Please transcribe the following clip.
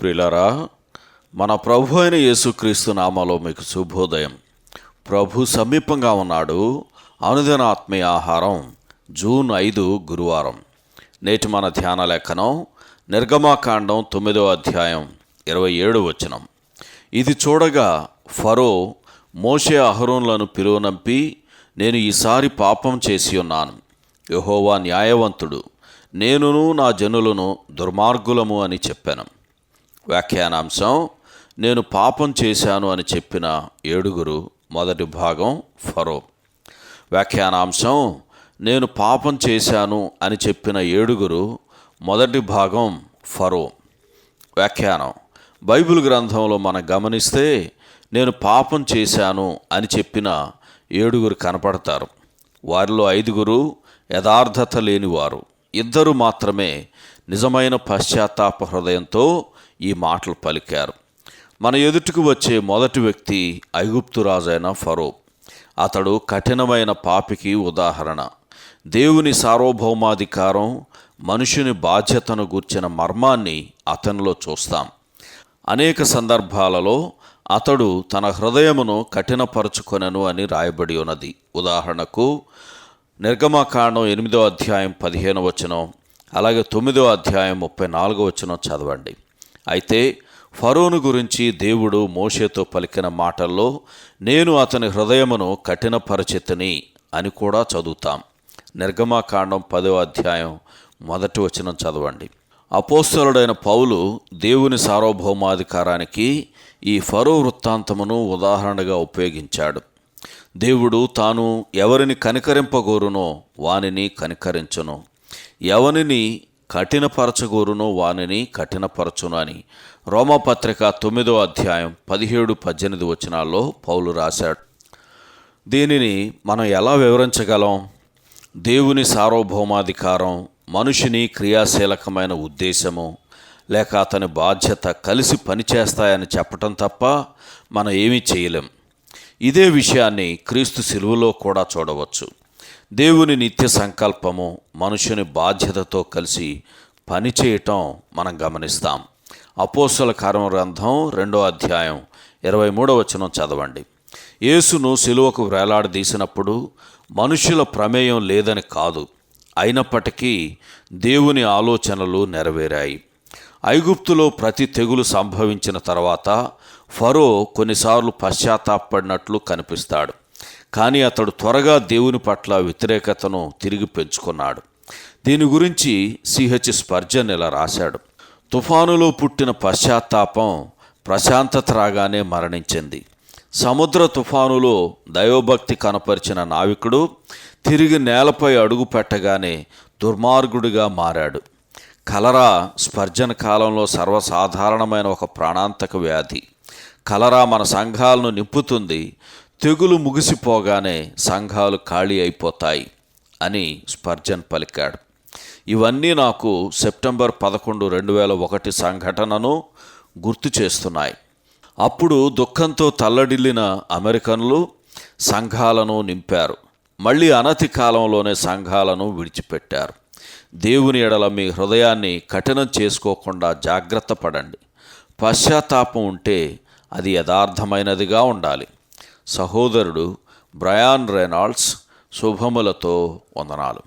ప్రిలరా మన ప్రభు అయిన యేసుక్రీస్తు నామాలో మీకు శుభోదయం. ప్రభు సమీపంగా ఉన్నాడు. అనుదిన ఆత్మీయ ఆహారం జూన్ ఐదు గురువారం. నేటి మన ధ్యాన లేఖనం నిర్గమాకాండం తొమ్మిదో అధ్యాయం ఇరవై ఏడు వచనం. ఇది చూడగా ఫరో మోషే అహరోన్లను పిలువనంపి నేను ఈసారి పాపం చేసి ఉన్నాను. యహోవా న్యాయవంతుడు నేనును నా జనులను దుర్మార్గులము అని చెప్పాను. వ్యాఖ్యానాంశం నేను పాపం చేశాను అని చెప్పిన ఏడుగురు మొదటి భాగం ఫరో. వ్యాఖ్యానాంశం నేను పాపం చేశాను అని చెప్పిన ఏడుగురు మొదటి భాగం ఫరో. వ్యాఖ్యానం బైబిల్ గ్రంథంలో మనం గమనిస్తే నేను పాపం చేశాను అని చెప్పిన ఏడుగురు కనపడతారు. వారిలో ఐదుగురు యథార్థత లేనివారు. ఇద్దరు మాత్రమే నిజమైన పశ్చాత్తాప హృదయంతో ఈ మాటలు పలికారు. మన ఎదుటికి వచ్చే మొదటి వ్యక్తి ఐగుప్తురాజైన ఫరో. అతడు కఠినమైన పాపికి ఉదాహరణ. దేవుని సార్వభౌమాధికారం మనుషుని బాధ్యతను గూర్చిన మర్మాన్ని అతనిలో చూస్తాం. అనేక సందర్భాలలో అతడు తన హృదయమును కఠినపరుచుకొనను అని రాయబడి ఉన్నది. ఉదాహరణకు నిర్గమకాండం ఎనిమిదో అధ్యాయం పదిహేను వచనం అలాగే తొమ్మిదో అధ్యాయం ముప్పై నాలుగో వచనం చదవండి. అయితే ఫరోను గురించి దేవుడు మోషేతో పలికిన మాటల్లో నేను అతని హృదయమును కఠినపరచితిని అని కూడా చదువుతాం. నిర్గమాకాండం పదో అధ్యాయం మొదటి వచనం చదవండి. అపోస్తలుడైన పౌలు దేవుని సార్వభౌమాధికారానికి ఈ ఫరో వృత్తాంతమును ఉదాహరణగా ఉపయోగించాడు. దేవుడు తాను ఎవరిని కనికరింపగోరునో వానిని కనికరించును. ఎవరిని కఠినపరచగోరునో వానిని కఠినపరచును అని. రోమపత్రిక తొమ్మిదో అధ్యాయం పదిహేడు పద్దెనిమిది వచనాల్లో పౌలు రాశాడు. దీనిని మనం ఎలా వివరించగలం? దేవుని సార్వభౌమాధికారం మనుషుని క్రియాశీలకమైన ఉద్దేశము లేక అతని బాధ్యత కలిసి పనిచేస్తాయని చెప్పటం తప్ప మనం ఏమీ చేయలేం. ఇదే విషయాన్ని క్రీస్తు శిలువలో కూడా చూడవచ్చు. దేవుని నిత్య సంకల్పము మనుషుని బాధ్యతతో కలిసి పనిచేయటం మనం గమనిస్తాం. అపోసల కర్మ గ్రంథం రెండో అధ్యాయం ఇరవై మూడో వచనం చదవండి. యేసును సిలువకు వేలాడదీసినప్పుడు మనుషుల ప్రమేయం లేదని కాదు అయినప్పటికీ దేవుని ఆలోచనలు నెరవేరాయి. ఐగుప్తులో ప్రతి తెగులు సంభవించిన తర్వాత ఫరో కొన్నిసార్లు పశ్చాత్తాపడినట్లు కనిపిస్తాడు. కానీ అతడు త్వరగా దేవుని పట్ల వ్యతిరేకతను తిరిగి పెంచుకున్నాడు. దీని గురించి సిహెచ్ స్పర్జన్ ఇలా రాశాడు. తుఫానులో పుట్టిన పశ్చాత్తాపం ప్రశాంతత రాగానే మరణించింది. సముద్ర తుఫానులో దైవభక్తి కనపరిచిన నావికుడు తిరిగి నేలపై అడుగు పెట్టగానే దుర్మార్గుడిగా మారాడు. కలరా స్పర్జన కాలంలో సర్వసాధారణమైన ఒక ప్రాణాంతక వ్యాధి. కలరా మన సంఘాలను నింపుతుంది. తెగులు ముగిసిపోగానే సంఘాలు ఖాళీ అయిపోతాయి అని స్పర్జన్ పలికాడు. ఇవన్నీ నాకు సెప్టెంబర్ పదకొండు రెండు వేల ఒకటి సంఘటనను గుర్తు చేస్తున్నాయి. అప్పుడు దుఃఖంతో తల్లడిల్లిన అమెరికన్లు సంఘాలను నింపారు. మళ్ళీ అనతి కాలంలోనే సంఘాలను విడిచిపెట్టారు. దేవుని ఎడల మీ హృదయాన్ని కఠినం చేసుకోకుండా జాగ్రత్త పడండి. పశ్చాత్తాపం ఉంటే అది యథార్థమైనదిగా ఉండాలి. సహోదరుడు బ్రయాన్ రెనాల్డ్స్ శుభములతో వందనాలు.